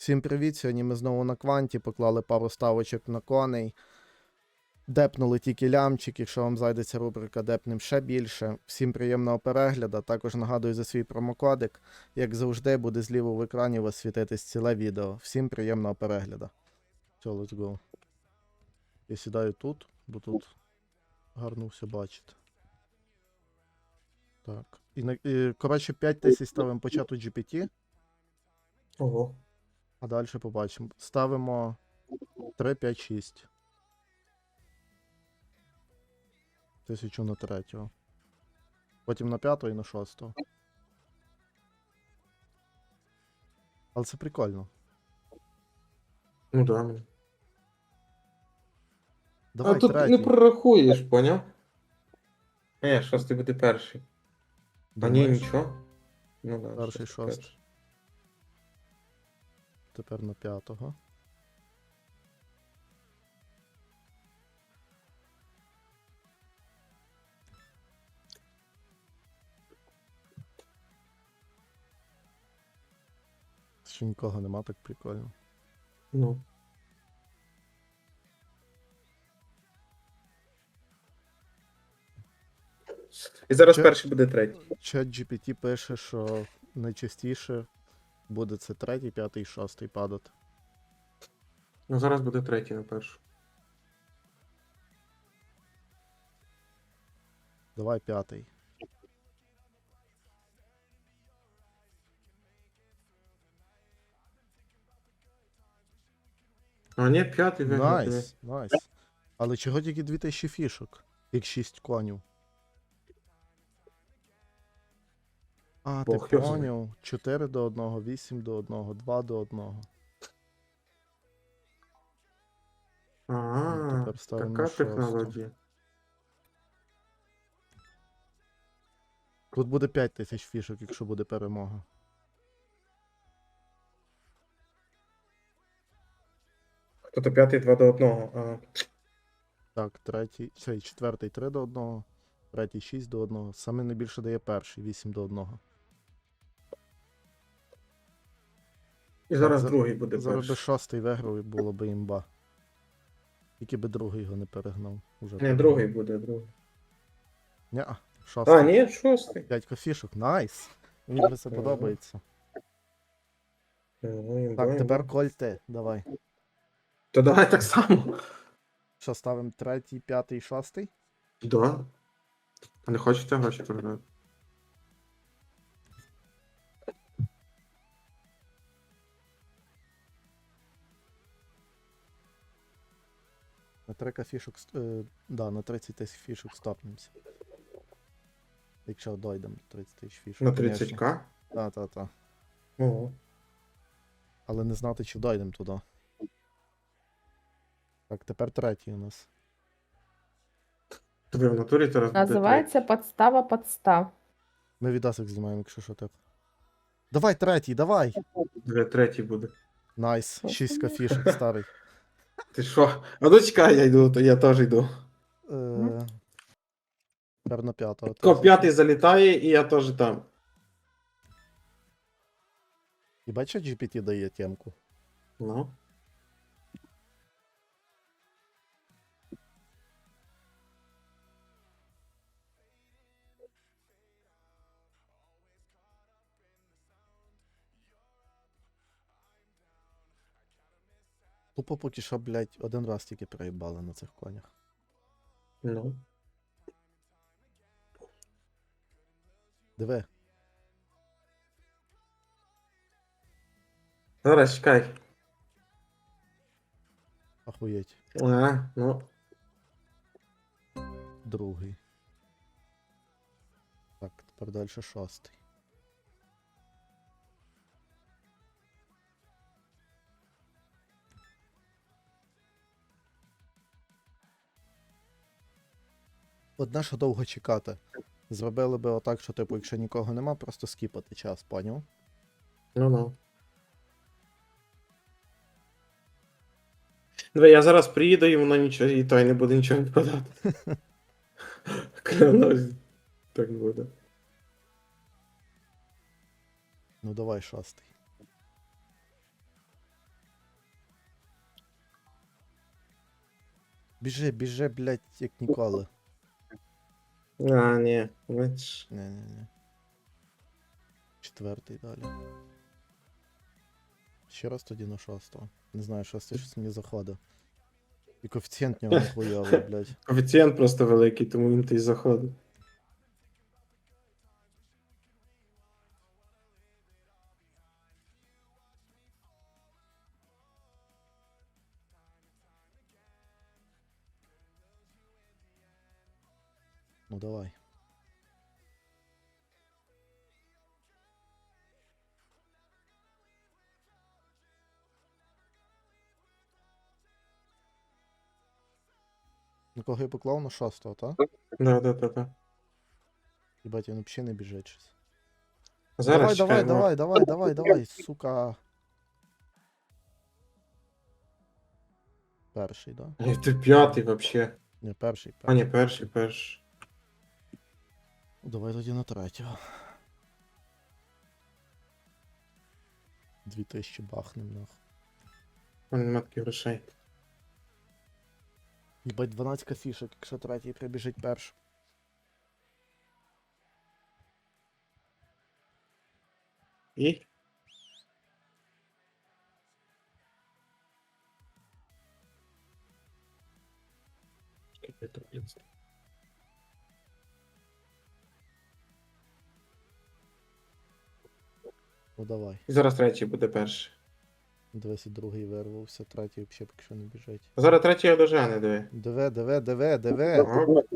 Всім привіт! Сьогодні ми знову на кванті поклали пару ставочок на коней. Депнули тільки лямчик, якщо вам зайдеться рубрика Депнем ще більше. Всім приємного перегляду. Також нагадую за свій промокодик. Як завжди, буде зліва в екрані у вас світитись ціле відео. Всім приємного перегляду. Все, let's go. Я сідаю тут, бо тут гарно все бачите. Так. І, і коротше, 5 тисяч ставимо по чату GPT. Ого. А далі побачимо. Ставимо 3, 5, 6. Тисячу на третього. Потім на п'ятого і на шостого. Але це прикольно. Ну да. Давай а тут третій. не прорахуєш, поняв? Е, шостий буде перший. А ні, Думаєш? нічого. Ну да. Перший, шостий шостий. Тепер на п'ятого. Ще нікого нема, так прикольно. Ну. І зараз Чи- перший буде третій. Чат GPT пише, що найчастіше буде це третій, п'ятий, шостий падати. Ну зараз буде третій на першу. Давай п'ятий. А ні, п'ятий виглядає. Найс, найс. Але чого тільки 2000 фішок, як 6 конів? А, ти Бог його поняв. 4 до 1, 8 до 1, 2 до 1. А, тепер ставимо така шосту. технологія. Тут буде 5000 фішок, якщо буде перемога. Хто-то п'ятий, два до одного. А, Так, третій, цей четвертий 3 до 1, третій 6 до 1. Саме найбільше дає перший 8 до 1. І зараз за- другий буде Зараз би шостий виграв і було би імба. Тільки би другий його не перегнав. Уже Ні, другий буде, другий. Ні, шостий. А, ні, шостий. Дядько фішок, найс. Мені вже це подобається. Ну, імба, Так, імба. тепер коль ти, давай. То давай так само. Що ставимо третій, п'ятий, шостий? Да. А не хочете гроші програти? На 3 фішок. Е, да, на 30 тисяч фішок стопнемося. Якщо дойдемо до 30 тисяч фішок. На 30к? Так, так, так. Ого. Але не знати, чи дойдемо туди. Так, тепер третій у нас. Тобі в натурі зараз буде Називається подстава подстав. Ми відосик знімаємо, якщо що так. Давай третій, давай! третій. Диви, третій буде. Найс, Що 6 це? фішок старий. Ти що? А ну чекай, я йду, то я теж йду. Е, Тепер п'ятого. Ко, п'ятий залітає, і я теж там. І бачиш, GPT дає темку. Ну. Тупо поки що, блядь, один раз тільки проїбали на цих конях. Ну. Диви, Зараз чекай. ахуєть. А, ну. Другий. Так, тепер далі шостий. Одна що довго чекати. Зробили би отак, що, типу, якщо нікого нема, просто скіпати час, поняв? Ну ну. Диви, я зараз приїду і воно нічого, і той не буде нічого відпадати. Клянусь, так буде. Ну давай шастий. Біжи, біжи, блядь, як ніколи. А, ні. Бач. Не-не-не. Четвертий далі. Ще раз тоді на шостого. Не знаю, шостий щось мені заходить. І коефіцієнт в нього хуйовий, блядь. Коефіцієнт просто великий, тому він той заходить. Давай. На кого я поклав на шостого, та? Да, да, да, да. Єбать, він взагалі не біжить щось. Зараз давай, давай, чекаємо. давай, давай, давай, давай, сука. Перший, да? Ні, Ти п'ятий вообще. Не, перший, А, перший. ні, перший, перший. Давай тоді на третього. Дві тисячі бахнем нахуй. У мене нема таких грошей. Єбать, 12 фішок, якщо третій прибіжить перший. І? Скільки Ну давай. І зараз третій буде перший. 22 вирвався, третій взагалі поки що не біжить. Зараз третій я дожене, диви. Диви, диви, диви, диви. Оп.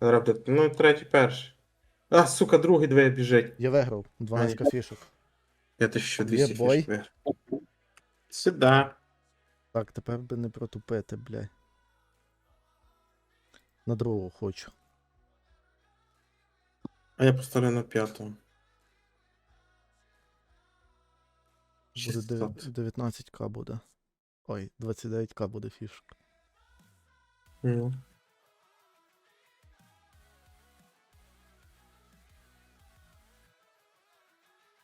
Зараз буде. Ну, третій перший. А, сука, другий диви біжить. Я виграв 12 фішок. Я 1200 Є бой. фішок виграв. Сюда. Так, тепер би не протупити, блядь. На другого хочу. А я поставлю на п'ятого. Буде 600. 19к буде. Ой, 29к буде фішок. Ну.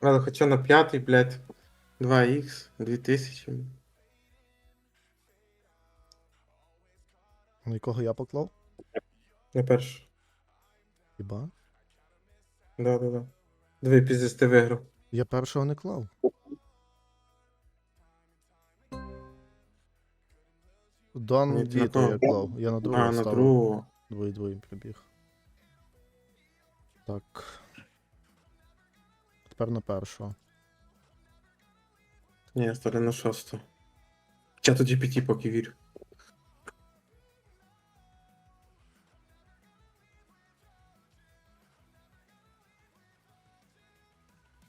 Але хоча на п'ятий, блядь, 2х, 2000. На якого я поклав? На перший. Хіба? Да, да, да. Дві піздець ти виграв. Я першого не клав. Дон Ні, на Віто я клав. Я на другого А, на ставив. другого. Двоє двоє прибіг. Так. Тепер на першого. Ні, я ставлю на шостого. Чату GPT поки вірю.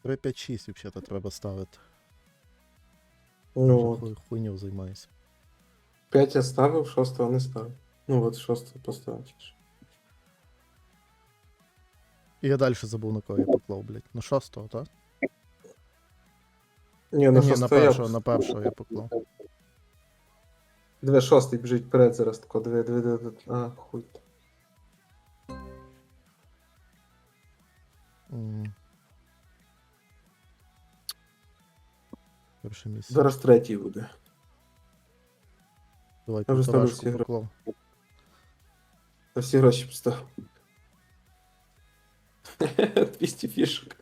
Три, 5, 6 взагалі треба ставити. Ну, от. хуй, хуйню займаюся. 5 я ставив, шостого не ставив. Ну от шостого поставив. І я далі забув на кого я поклав, блядь. На шостого, так? Ні, на Ні, на шостого я першого, на першого я поклав. Диви, шостий біжить вперед зараз тако. Диви, диви, диви. диви. А, хуй. М. Перше місце. Зараз третій буде. Давай Я вже ставлю всі поклав. За всі гроші поставив. 200 фішок.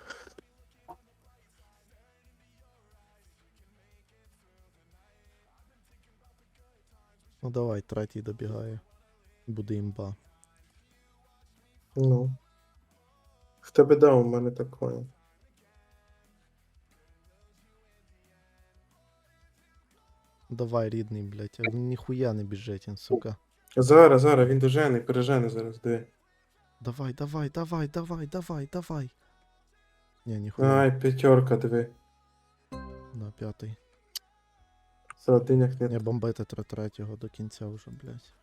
Ну давай, третій добігає. Буде імба. Ну. В тебе да, у мене такое. Давай, рідний, блядь. А він ніхуя не біжить, сука. Зараз, зараз, він дожене, пережене зараз, диви. Давай, давай, давай, давай, давай, давай. Ні, ніхуя. Ай, п'ятерка, диви. На п'ятий. Солодиняк Не не. бомбити тре- третього до кінця вже, блядь.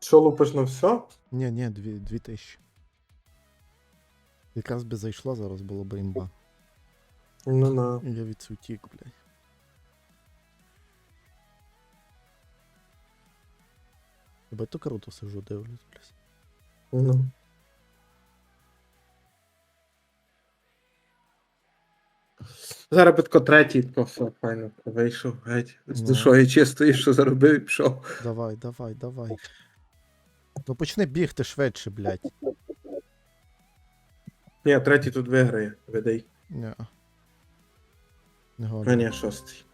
Що лупиш на все? Ні, ні, дві, дві тисячі. Якраз би зайшло, зараз було б імба. Ну на. Я від цю тік, блядь. Ебать, то круто сижу, дивлюсь, блядь. Ну. Зараз третій, то все, файно, вийшов геть. З Ну. душою чистою, що заробив і пішов. Давай, давай, давай. Ну почни бігти швидше, блядь. Ні, третій тут виграє, видай. Ні. Не А годно. ні, шостий.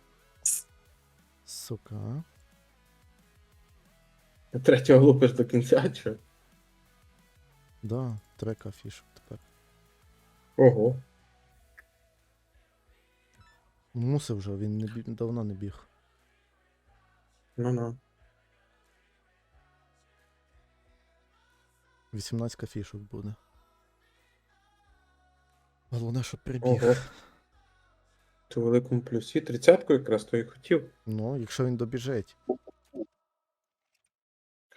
Сука. Третього лупиш до кінця, чи? Да, трека фішок тепер. Ого. Ну, Мусив вже, він не бі... давно не біг. Ну-ну. 18 фішок буде. Головне, щоб прибіг. Ого. Ти у великому плюсі. Тридцятку якраз то і хотів. Ну, якщо він добіжить.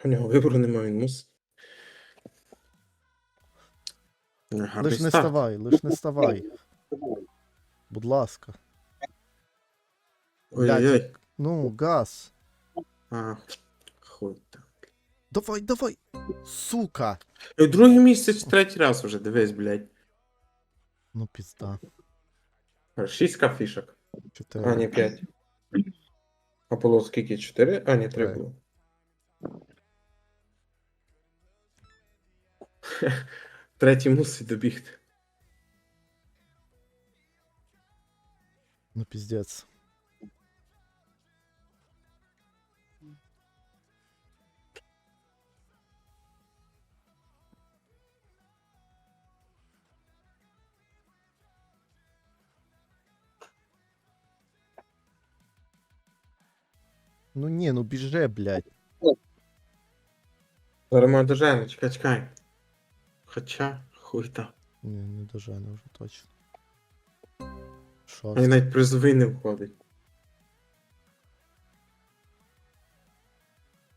У нього вибору немає, він мусить. Гарний Лиш не старт. ставай, лиш не ставай. Будь ласка. Ой-ой-ой. Ну, газ. А, хуй там. Давай, давай. Сука. Друге місце чи третій раз вже, дивись, блядь. Ну, пізда. Шість кафішок. А, Чотири. ні, п'ять. А було скільки? Чотири? А, ні, три Три. було. Третій мусить добігти. Ну, піздець. Ну не, ну бежи, блядь. Зараз ми дожаємо, чекай, чекай. Хоча, хуй там. Не, не дожене вже точно. Шо? Они навіть призовий не входить.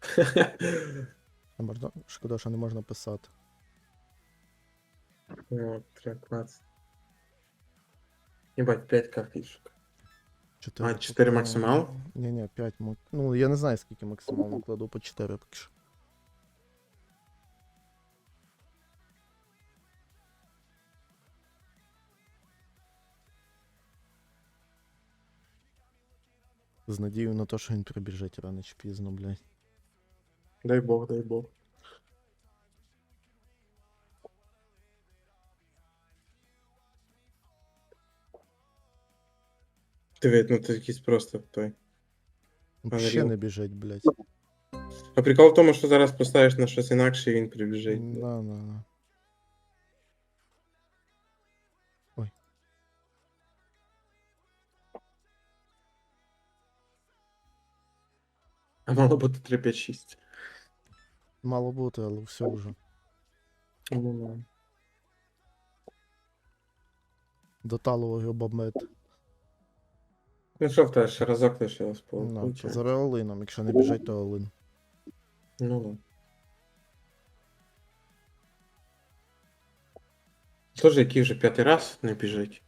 А можна... Шкода, що не можна писати. О, 3 клац. Ебать, 5 картишек. 4. А, 4 максимал? Не, не, 5. Ну, я не знаю, скільки максимал кладу по 4 поки що. З надією на те, що він прибіжить рано чи пізно, ну, блядь. Дай Бог, дай Бог. Диви, ну це якийсь просто той. Ну, А, ще Unreal. не біжить, блядь. А прикол в тому, що зараз поставиш на щось інакше і він прибіжить. Да, да, да. А мало бути 3, 5, 6. Мало бути, але все вже. Ну, До талого його Бомбит. Ну що в тебе ще разок лишилось по Ну, получається. за Реолином. Якщо не біжить, то Олин. Ну, ну. Тож, який вже п'ятий раз не біжить.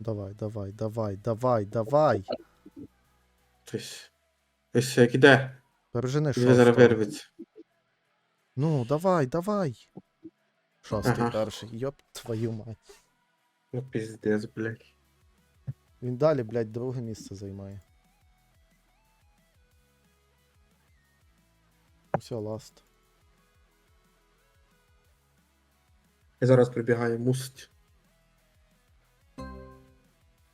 Давай, давай, давай, давай, давай. Тобто, ось як іде, Пережени він зараз шостого. вирветься. Ну, давай, давай. Шостий Ага. перший. Йоп твою мать. Ну, піздець, блядь. Він далі, блядь, друге місце займає. Все, ласт. І зараз прибігає мусить.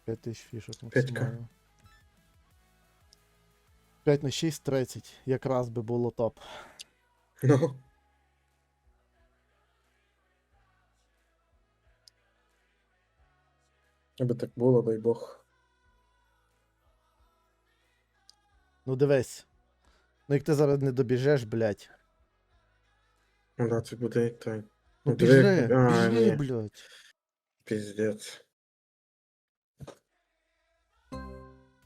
5 тисяч фішок П'ятька. максимально. 5 на 6, 30. Якраз би було топ. Ну. Аби так було, дай Бог. Ну дивись. Ну як ти зараз не добіжеш, блядь. Ну да, це буде і той. Ну Ну, диви, біжи, а, біжи, ні. блядь. Піздець.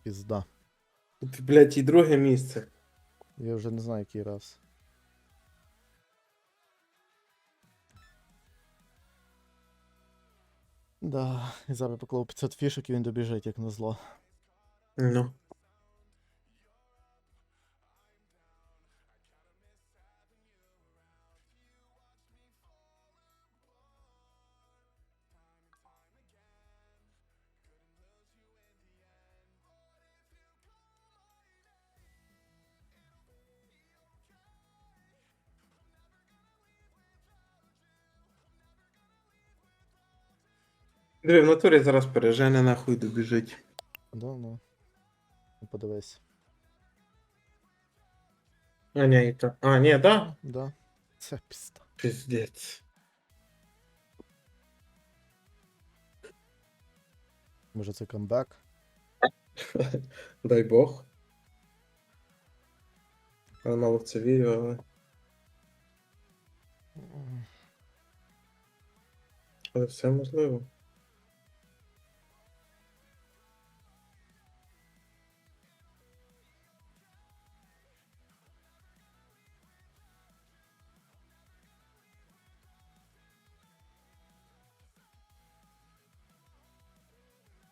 Пізда. Ти, блядь, і друге місце. Я вже не знаю, який раз. Да, і зараз поклав 500 фішок і він добіжить, як назло. Ну. Диви, в натурі зараз пережене нахуй добіжить. Да, ну. Ну, Подивись. А, ні, і так. А, ні, да? Да. Це пізда. Пиздець. Може це камбек? Дай Бог. Я мало в це вірю, але. Але все можливо.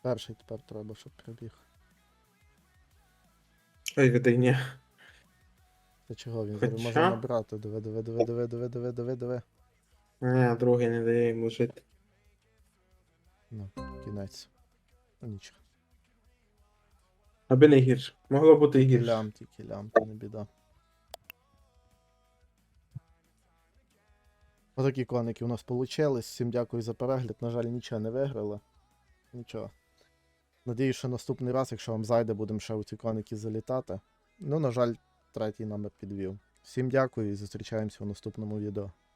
Перший тепер треба, щоб прибіг. Ой, віддай. Та чого він зараз може Хоча- набрати? Диви, диви, диви, диви, диви, диви, диви, диви. Ні, другий не дає йому жити. Ну, кінець. Ну нічого. Аби не гірше. Могло бути і гірше. лям, тільки лям, то не біда. Отакі коники у нас получились. Всім дякую за перегляд. На жаль, нічого не виграли. Нічого. Надіюсь, що наступний раз, якщо вам зайде, будемо ще у ці коники залітати. Ну, на жаль, третій номер підвів. Всім дякую і зустрічаємося у наступному відео.